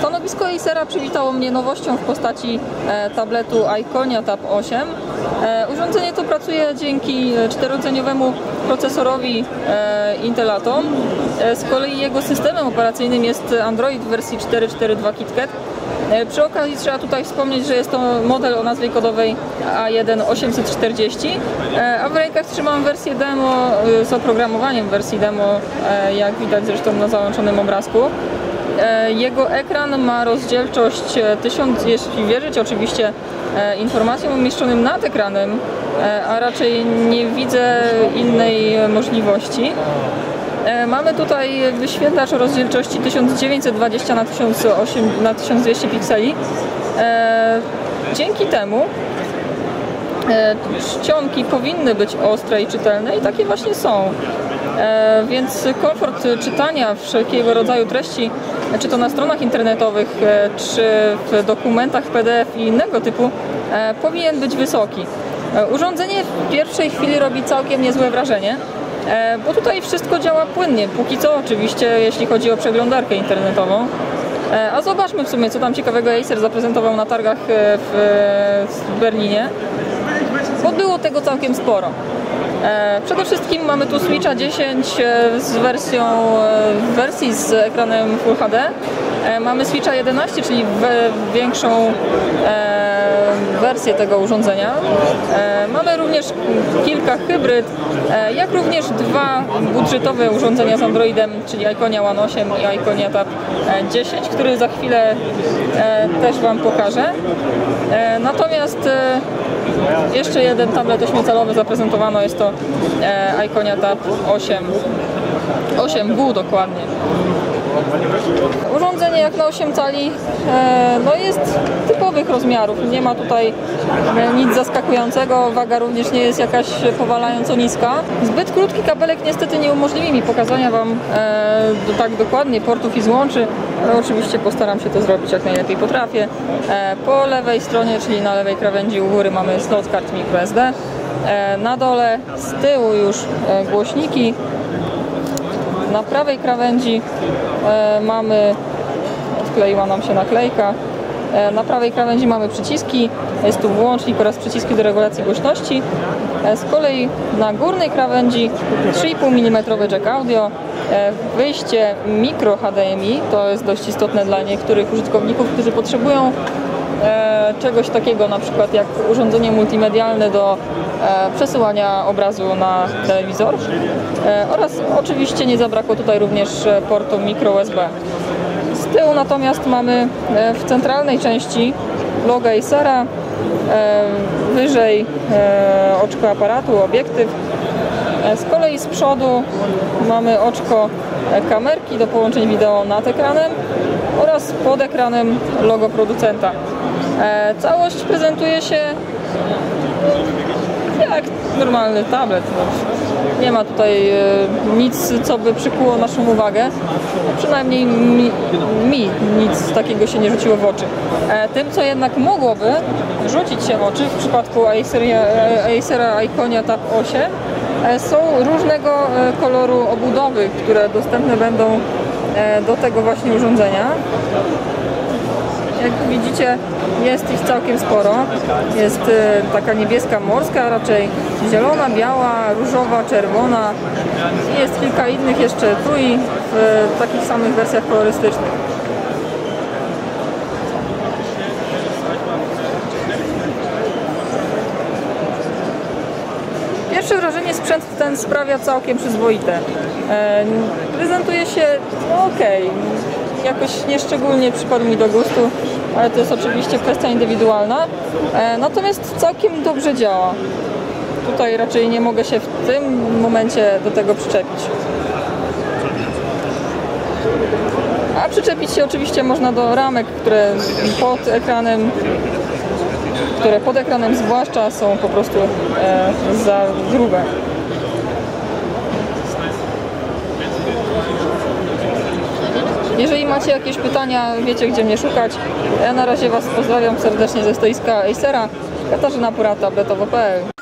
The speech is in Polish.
Stanowisko Acera przywitało mnie nowością w postaci e, tabletu Iconia Tab 8. E, urządzenie to pracuje dzięki e, czterodzeniowemu procesorowi Intel Atom. Z kolei jego systemem operacyjnym jest Android w wersji 4.4.2 KitKat. Przy okazji trzeba tutaj wspomnieć, że jest to model o nazwie kodowej A1840, e, a w rękach trzymam wersję demo z oprogramowaniem wersji demo, jak widać zresztą na załączonym obrazku. E, Jego ekran ma rozdzielczość e, 1000, jeśli wierzyć oczywiście e, informacjom umieszczonym nad ekranem, e, a raczej nie widzę innej e, możliwości. E, Mamy tutaj wyświetlacz o rozdzielczości 1920 na 1008 na 1200 pikseli. E, Dzięki temu e, czcionki powinny być ostre i czytelne i takie właśnie są. E, Więc komfort czytania wszelkiego rodzaju treści, czy to na stronach internetowych, e, czy w dokumentach PDF i innego typu, e, powinien być wysoki. E, Urządzenie w pierwszej chwili robi całkiem niezłe wrażenie, bo tutaj wszystko działa płynnie. Póki co oczywiście, jeśli chodzi o przeglądarkę internetową. A zobaczmy w sumie, co tam ciekawego Acer zaprezentował na targach w, w Berlinie, bo było tego całkiem sporo. E, Przede wszystkim mamy tu Switcha 10 e, z wersją, e, w wersji z ekranem Full HD. E, Mamy Switcha 11, czyli większą e, wersję tego urządzenia. E, Mamy również kilka hybryd, e, jak również dwa budżetowe urządzenia z Androidem, czyli Iconia One 8 i Iconia Tab e, 10, który za chwilę e, też Wam pokażę. E, Natomiast e, jeszcze jeden tablet ośmiocalowy zaprezentowano, jest to e, Iconia Tab 8. 8W dokładnie. Urządzenie jak na 8 cali e, no jest typowych rozmiarów. Nie ma tutaj e, nic zaskakującego. Waga również nie jest jakaś powalająco niska. Zbyt krótki kabelek niestety nie umożliwi mi pokazania Wam e, tak dokładnie portów i złączy, ale oczywiście postaram się to zrobić jak najlepiej potrafię. Po lewej stronie, czyli na lewej krawędzi u góry mamy slot kart microSD. E, na dole z tyłu już e, głośniki, na prawej krawędzi e, mamy, odkleiła nam się naklejka, na prawej krawędzi mamy przyciski, jest tu włącznik oraz przyciski do regulacji głośności. Z kolei na górnej krawędzi 3,5 mm jack audio, wyjście mikro HDMI, to jest dość istotne dla niektórych użytkowników, którzy potrzebują czegoś takiego na przykład jak urządzenie multimedialne do e, przesyłania obrazu na telewizor e, oraz oczywiście nie zabrakło tutaj również e, portu micro USB. Z tyłu natomiast mamy e, w centralnej części logo Acera, e, wyżej e, oczko aparatu, obiektyw. E, Z kolei z przodu mamy oczko e, kamerki do połączeń wideo nad ekranem oraz pod ekranem logo producenta. E, Całość prezentuje się jak normalny tablet. No. Nie ma tutaj e, nic, co by przykuło naszą uwagę. Przynajmniej mi, mi nic takiego się nie rzuciło w oczy. E, Tym, co jednak mogłoby rzucić się w oczy w przypadku Acera, Iconia Tab 8 e, są różnego koloru obudowy, które dostępne będą do tego właśnie urządzenia. Jak widzicie, jest ich całkiem sporo. Jest e, taka niebieska morska, raczej zielona, biała, różowa, czerwona. I Jest kilka innych jeszcze trój w e, takich samych wersjach kolorystycznych. Pierwsze wrażenie sprzęt ten sprawia całkiem przyzwoite. E, prezentuje się no okej, jakoś nieszczególnie przypadł mi do gustu, ale to jest oczywiście kwestia indywidualna. E, natomiast całkiem dobrze działa. Tutaj raczej nie mogę się w tym momencie do tego przyczepić. A przyczepić się oczywiście można do ramek, które pod ekranem które pod ekranem zwłaszcza są po prostu e, za grube. Jeżeli macie jakieś pytania, wiecie gdzie mnie szukać. Ja na razie Was pozdrawiam serdecznie ze stoiska Acera. Katarzyna Pura, tabletowo.pl